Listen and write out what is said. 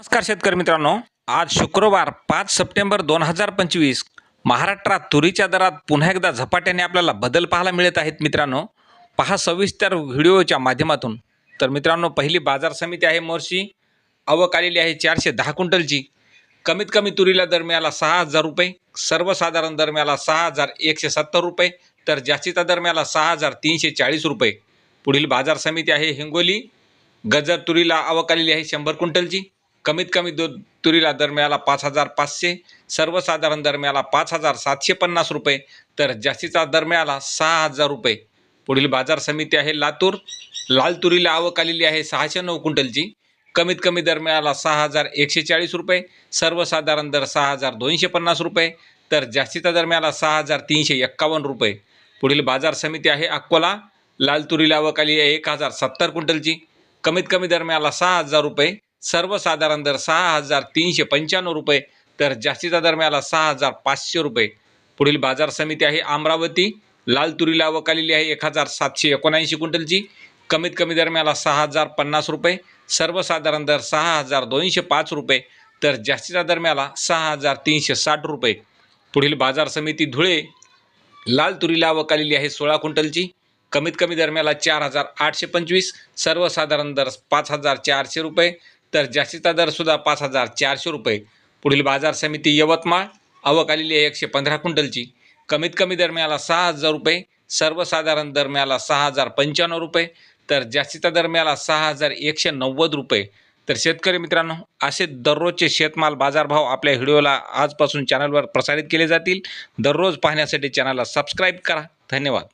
नमस्कार शेतकरी मित्रांनो. आज शुक्रवार पाच सप्टेंबर दोन हजार पंचवीस. महाराष्ट्रात तुरीच्या दरात पुन्हा एकदा झपाट्याने आपल्याला बदल पाहायला मिळत आहेत मित्रांनो. पहा सविस्तर व्हिडिओच्या माध्यमातून. तर मित्रांनो पहिली बाजार समिती आहे मोर्शी आवक आलेली आहे चारशे दहा क्विंटलची. कमीत कमी तुरीला दर मिळाला सहा हजार रुपये. सर्वसाधारण दर मिळाला सहा हजार एकशे सत्तर रुपये. तर जास्तीचा दर मिळाला सहा हजार तीनशे चाळीस रुपये. पुढील बाजार समिती आहे हिंगोली. गजर तुरीला आवक आलेली आहे शंभर क्विंटलची. कमीत कमी दो तुरीला दर मिळाला पाच हजार पाचशे सर्वसाधारण दर मिळाला पाच हजार सातशे पन्नास रुपये तर जास्तीचा दर मिळाला सहा हजार रुपये. पुढील बाजार समिती आहे लातूर. लाल तुरीला आवक आलेली आहे सहाशे नऊ क्विंटलची. कमीत कमी दर मिळाला सहा हजार एकशे चाळीस रुपये सर्वसाधारण दर सहा हजार दोनशे पन्नास रुपये तर जास्तीचा दर मिळाला सहा हजार तीनशे एक्कावन्न रुपये. पुढील बाजार समिती आहे अकोला. लाल तुरीला आवक आली आहे एक हजार सत्तर क्विंटलची. कमीत कमी दर मिळाला सहा हजार रुपये सर्वसाधारण दर सहा हजार तीनशे पंच्याण्णव रुपये तर जास्तीचा दर मिळाला सहा हजार पाचशे रुपये. पुढील बाजार समिती आहे अमरावती लाल तुरीला वकालेली आहे एक हजार सातशे एकोणऐंशी क्विंटलची. कमीत कमी दर मिळाला सहा हजार पन्नास रुपये. सर्वसाधारण दर सहा हजार दोनशे पाच रुपये तर जास्तीचा दर मिळाला सहा हजार तीनशे साठ रुपये. पुढील बाजार समिती धुळे लाल तुरीला वकालेली आहे सोळा क्विंटलची. कमीत कमी दरम्याला चार हजार आठशे पंचवीस. सर्वसाधारण दर पाच हजार चारशे रुपये. तर जास्तीचा दरसुद्धा पाच हजार चारशे रुपये. पुढील बाजार समिती यवतमाळ आवक आलेली आहे एकशे पंधरा क्विंटलची. कमीत कमी दरम्याला सहा हजार रुपये सर्वसाधारण दरम्याला सहा हजार पंच्याण्णव रुपये तर जास्तीचा दरम्याला सहा हजार एकशे नव्वद रुपये. तर शेतकरी मित्रांनो असे दररोजचे शेतमाल बाजारभाव आपल्या व्हिडिओला आजपासून चॅनलवर प्रसारित केले जातील. दररोज पाहण्यासाठी चॅनलला सबस्क्राईब करा. धन्यवाद.